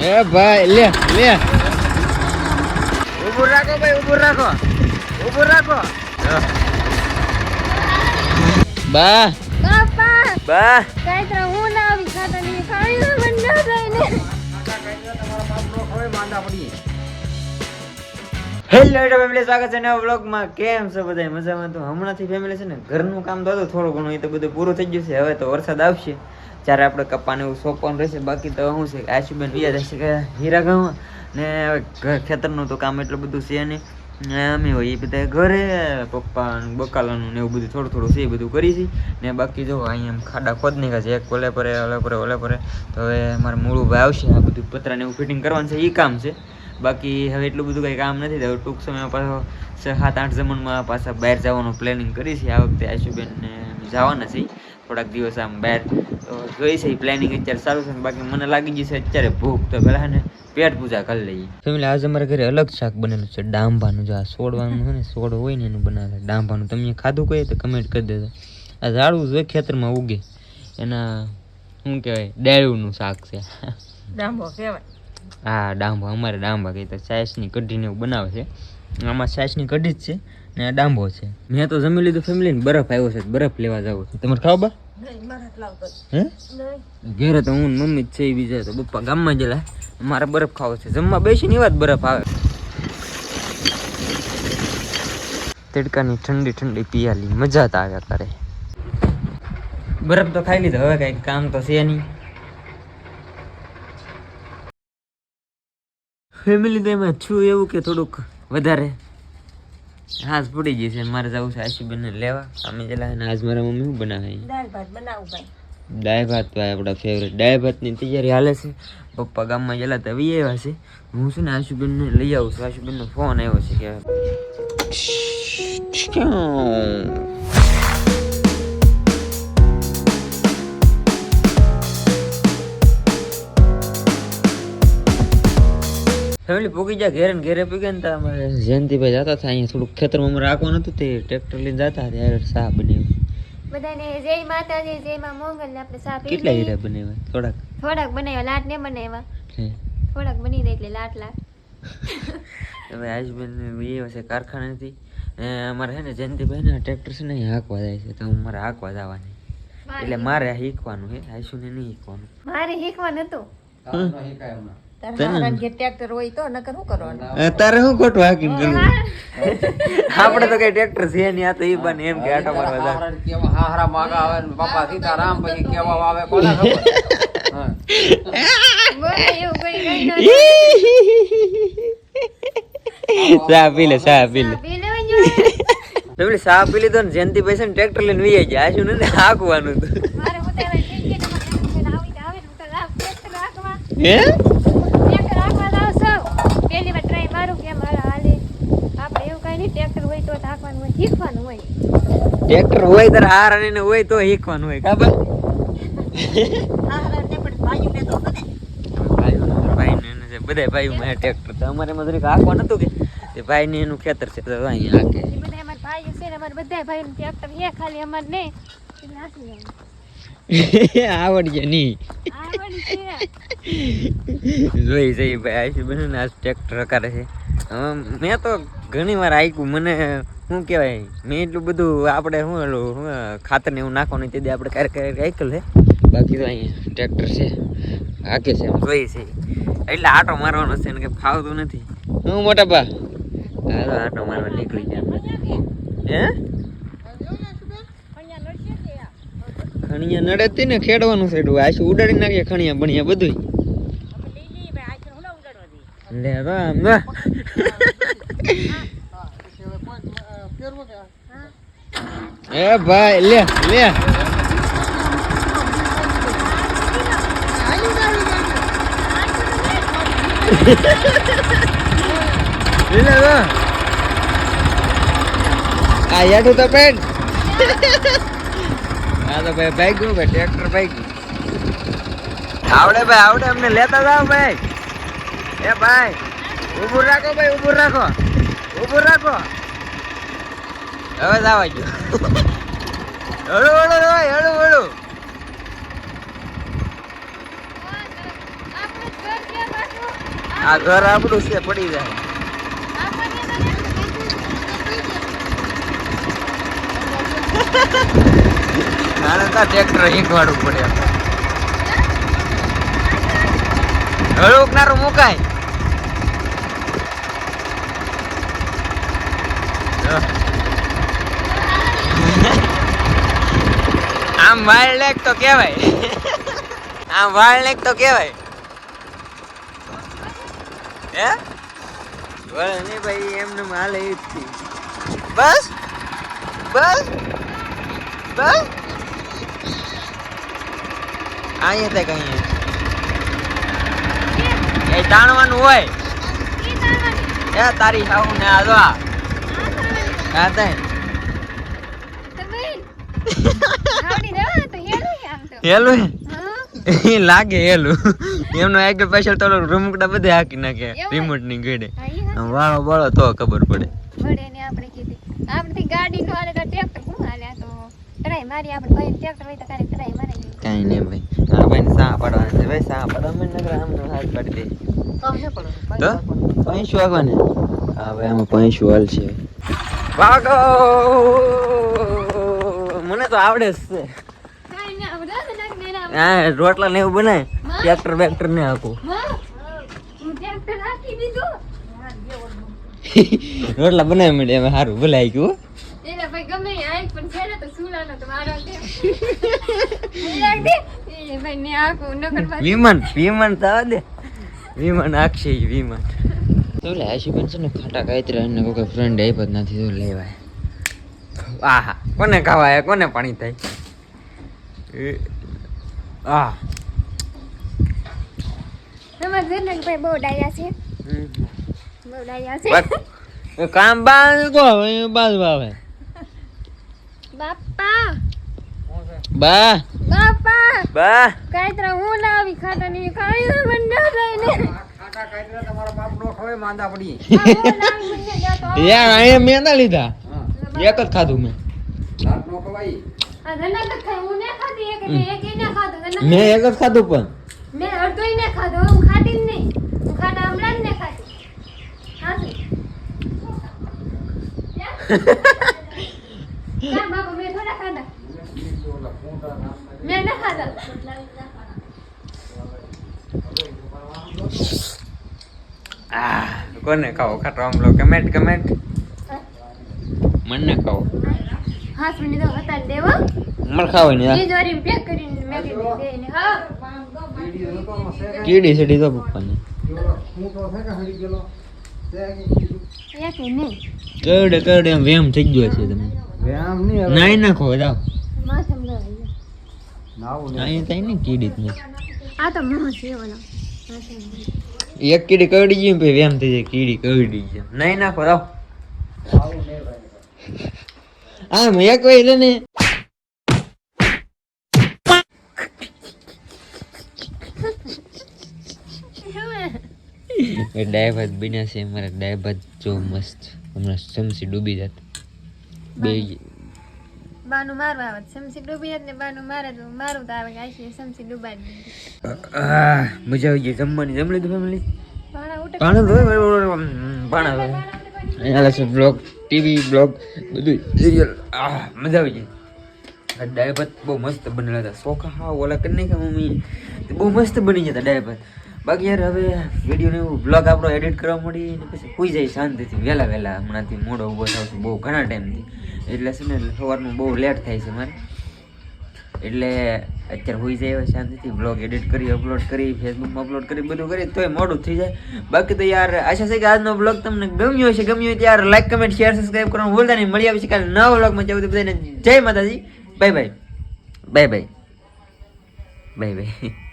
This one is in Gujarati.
એ ભાઈ લે લે. ઉભું રાખો ભાઈ ઉભું રાખો. ઉભું રાખો. બા. બાપા બા. કઈ તો હું ના આવી ખાતા નહીં. ખાઈ ના નો ના થાય ને હેલો એટો ફેમિલી, સ્વાગત છે નવા વ્લોગમાં. કેમ છો બધા મજામાં તો હમણાંથી ફેમિલી છે ને, ઘરનું કામ તો હતું, થોડું ઘણું એ તો બધું પૂરું થઈ ગયું છે. હવે તો વરસાદ આવશે. જ્યારે આપણે કપ્પાને એવું સોંપવાનું રહેશે, બાકી તો શું છે, આશુબેન બીજા રહેશે કે હીરા ગામમાં ને હવે ખેતરનું તો કામ એટલું બધું છે નહીં. ને અમે હોય એ બધા ઘરે પપ્પા બકાલાનું ને એવું બધું થોડું થોડું છે, એ બધું કરી છે. ને બાકી જો અહીંયા ખાડા ખોદ નીકળે છે, એક ઓલે પરે ઓલે પરે ઓલે પરે. તો હવે મારે મૂળું ભાઈ આવશે, આ બધું પતરાને એવું ફિટિંગ કરવાનું છે એ કામ છે. બાકી હવે એટલું બધું કંઈ કામ નથી હવે ટૂંક સમયમાં પાછો સાત આઠ જમણમાં પાછા બહાર જવાનું પ્લાનિંગ કરી છે. આ વખતે આશુબેનને જવાના છે થોડાક દિવસ આમ બહાર. તો જોઈ છે પ્લાનિંગ અત્યારે સારું છે ને બાકી મને લાગી જશે છે અત્યારે ભૂખ. તો પહેલાં ને પેટ પૂજા કરી લઈએ. ફેમિલી આજે અમારા ઘરે અલગ શાક બનેલું છે. ડાંભાનું જો આ સોડવાનું હોય ને સોડ હોય ને એનું બનાવે. ડાંભાનું. તમે ખાધું કહીએ તો કમેન્ટ કરી દેજો. આ ઝાડવું જોઈએ ખેતરમાં ઉગે. એના શું કહેવાય ડેળુંનું શાક છે. ડાંભો કહેવાય. હા ડાંભો અમારે ડાંભા કહીએ તો સાઇસની કઢીને એવું બનાવે છે. આમાં સાઇસની કઢી જ છે ને આ ડાંભો છે. મેં તો જમી લીધું ફેમિલી ને બરફ આવ્યો છે બરફ લેવા જાવ છે. તમારે ખાવ બા? હે? ઘેરે તો હું મમ્મી જ છે બીજા તો પપ્પા ગામમાં જેલા મારે બરફ ખાવો છે. જમવા બેસીને એવા જ બરફ આવે. તડકાની ઠંડી ઠંડી પિયાલી મજા તો આવ્યા કરે. બરફ તો ખાઈ લીધો હવે કઈ કામ તો છે નહીં. ફેમિલી તો એમાં છું એવું કે થોડુંક વધારે. હાથ પડી ગઈ છે મારે જવું છે આશુબેનને લેવા. અમે જેલા અને આજ મારા મમ્મી શું બનાવે દાળ ભાત બનાવું ભાઈ. દાળ ભાત ભાઈ આપણા ફેવરેટ દાળ ભાતની તૈયારી હાલે છે. પપ્પા ગામમાં ગયેલા તો આવી આવ્યા છે. હું છે ને આશુબેનને લઈ આવું છું. આશુબેનનો ફોન આવ્યો છે કે ફેમિલી પૂગી જાય ઘેરે ઘેરે પૂગે ને ત્યાં અમારે જયંતિભાઈ જતા હતા અહીંયા થોડુંક ખેતરમાં અમારે રાખવાનું હતું તે ટ્રેક્ટર લઈને જતા ત્યારે શાહ બનાવ્યું બધાને જય માતાજી જય માં મોંગલ ને આપણે સા કેટલા હીરા બનાવ્યા થોડાક. થોડાક બનાવ્યા લાટ ને બનાવ્યા થોડાક બની જાય એટલે લાટ લાટ. હવે હસબન્ડ એ હશે કારખાનેથી અમારે છે ને જયંતિભાઈ ને ટ્રેક્ટર છે ને હાંકવા જાય છે તો હું મારે હાંકવા જવાની. એટલે મારે. આ શીખવાનું છે ને નહીં શીખવાનું. મારે શીખવા નતું ટ્રેક્ટર હોય તો કરવાનું? તારે શું ખોટું હાકિંગ કરવું? આપણે તો કઈ ટ્રેક્ટર છે નહીં આ તો એ બને એમ કે આટો મારવા જાય. કેવા હારા માગા આવે ને બાપા સીતારામ પછી કેવા આવે કોને ખબર? ચા પી લે ચા પી લે. પી પેલી ચા પી લીધો ને જયંતિ ને ટ્રેક્ટર લઈને વી જાય ને હાકવાનું હતું હું તો એવા ઠીક છે ને મારે એમ છે ને આવી તો આવે ને હું તો લાવ ટ્રેક્ટર રાખવા હે ટ્રેક્ટર રાખવા લાવ સૌ પહેલી વાર ટ્રાય મારું કે મારા હાલે આપણે એવું કઈ નહીં ટ્રેક્ટર હોય તો રાખવાનું હોય શીખવાનું હોય. ટ્રેક્ટર હોય તારે હાર અને હોય તો શીખવાનું હોય ખબર? બધા. ભાઈઓ માં ટ્રેક્ટર. તો અમારે એમાં જરીક હાંકવા નતું કે તે ભાઈ ને એનું ખેતર છે તો અહીંયા હાંકે. બધા અમારા ભાઈ છે ને અમારા બધા ભાઈઓ ટ્રેક્ટર છે ખાલી અમારે એટલે હાંકી નહીં જોઈ જઈ ભાઈ આશી બને ને આ ટ્રેક્ટર કરે છે. મેં તો ઘણી વાર આયકું મને શું કહેવાય મેં એટલું બધું આપણે શું એલું ખાતર ને એવું નાખવાનું તેથી આપણે ક્યારેક ક્યારેક આયકલ છે. બાકી તો અહીંયા ટ્રેક્ટર છે હાકે છે જોઈ છે. એટલે આટો મારવાનો છે ને કે ફાવતું નથી. હું મોટા બા? હાલો આટો મારવા નીકળી ગયા હે? ખણિયા નડે ને ખેડવાનું છે આશી ઉડાડી નાખીએ ખણિયા ભણિયા બધું લે ના એ ભાઈ લે લે. લે લે. આ યાઠું તો પેન. હા તો ભાઈ ભાઈ ગયું ભાઈ ટ્રેક્ટર બાઈક આવડે ભાઈ આવડે અમને લેતા જાવ ભાઈ. એ ભાઈ. ઉભું રાખો ભાઈ, ઉભું રાખો. ઉભું રાખો. હવે જવા ગયો. હળુ હળુ, ભાઈ, હળુ હળુ. આ ઘર આપણું છે, પડી જાય. નાના ટ્રેક્ટર હિંકવાડવું પડે. હળુક નારું મુકાય. આમ વાળ લેક તો કેવાય આમ વાળ લેક તો કેવાય હે? વળ નહીં ભાઈ એમને માલ એ જ થી. બસ? બસ? બસ? અહીંયા તે કઈ એ તાણવાનું હોય. એ તારી સાહુ ને આ. જો આ. આ તારવાની. આ તઈ તો બેન, આવડી જવા તો. હેલું લાગે એમનો આગળ પાછળ રમકડા બધે હાકી નાખે? રિમોટની ગેડે. વાળો વાળો તો ખબર પડે. ને આપણે કીધી. ગાડી નો આલે ટ્રેક્ટર હું હાલે તો કરાય. મારી આપણે ભાઈ ટ્રેક્ટર હોય તો કાંઈ કરાય મારે નહીં. કાંઈ ભાઈ. આ ભાઈ સા પાડવાના છે. ભાઈ સા પાડવા મને નગર હાથ પાડી દે તો પૈસું આગવાને હા ભાઈ આમાં પૈસું હાલ છે. વાગો મને તો આવડે જ છે. હા રોટલા ને એવું બનાય ટ્રેક્ટર બેક્ટર ને આખું. રોટલા બનાવી મળે એમાં સારું ભલે આવી ગયું. વિમાન વિમાન તો દે. વિમાન આખશે વિમાન. તો લે આશી બેન છે ને ખાટા કાયતરા એને કોઈ ફ્રેન્ડ આપ્યો જ નથી તો લેવાય. આહા કોને ખાવાય કોને પાણી થાય? એ, આહ. તમારા ભાઈ બહુ ડાયા છે. બહુ ડાયા છે. કામ બાજ કો હવે આવે બાપા. બા. બાપા. બા. કાયતરા હું લાવી ખાતા નહીં કાંઈ મને ના થાય ને મેં ના લીધા. એક જ ખાધું મેં. ખાધી ખાધું મેં એક જ ખાધું પણ. મેં અડધોય ને ખાધું હું ખાધી જ નહીં. હું ખાતા હમણાં જ ને ખાધી. મેં મેં ના ખાધા. આ કોને ખાઓ ખાટો આમલો કમેન્ટ કમેન્ટ મને ખાઓ હાથ મિનિટ તો હતા દેવો. મને ખાવ ને એ જોરી પેક કરીને મેગી દે ને હા. કીડી સડી તો પપ્પાને. એક નહીં. કરડે કરડે એમ વેમ થઈ ગયો છે તમે. વ્યામ નહીં હવે. નાઈ નાખો જાવ માથામાં લગાવી નાવું નહીં. અહીં થાય ને કીડી જ આ તો મોહ છે ઓલો. માથામાં. એક કીડી કરડી ગઈ પછી વેમ થઈ જાય, કીડી કરડી ગઈ નહીં નાખો ભાઈ. આમ એક way લે ને. ડાય ભાત બન્યા છે, મારા ડાય જો મસ્ત, હમણાં ચમચી ડૂબી જાત. બે બાનું મારવા આવે સમસી ડૂબી જ ને બાનું મારે તો મારું તો આવે આશી સમસી ડૂબાડી દીધી. મજા આવી ગઈ. જમવાની જમ લીધું ફેમિલી? પાણા પાણા ધોય પાણા ધોય અહીંયા છે બ્લોગ ટીવી બ્લોગ બધું સિરિયલ. આહ મજા આવી ગઈ. આ બહુ મસ્ત બનેલા હતા. ચોખા હા ઓલા કરી નાખ્યા મમ્મી બહુ મસ્ત બની જતા ભાત. બાકી યાર હવે વિડીયોને એવું બ્લોગ આપણો એડિટ કરવા મળી ને પછી સુઈ જાય શાંતિથી. વહેલા વહેલા હમણાંથી મોડો ઊભો થાવ બહુ ઘણા ટાઈમથી એટલે છે ને સવારનું બહુ લેટ થાય છે મારે. એટલે અત્યારે હોઈ જાય હવે શાંતિથી બ્લોગ એડિટ કરી અપલોડ કરી ફેસબુકમાં અપલોડ કરી, બધું કરી, તોય મોડું થઈ જાય. બાકી તો યાર, આશા છે કે આજનો બ્લોગ તમને ગમ્યો હશે, ગમ્યો હોય ત્યારે લાઈક કમેન્ટ શેર સબસ્ક્રાઈબ કરવાનું ભૂલતા નહીં. મળી આવી કાલે નવા બ્લોગમાં જવું બધાને જય માતાજી. Bye bye bye bye bye bye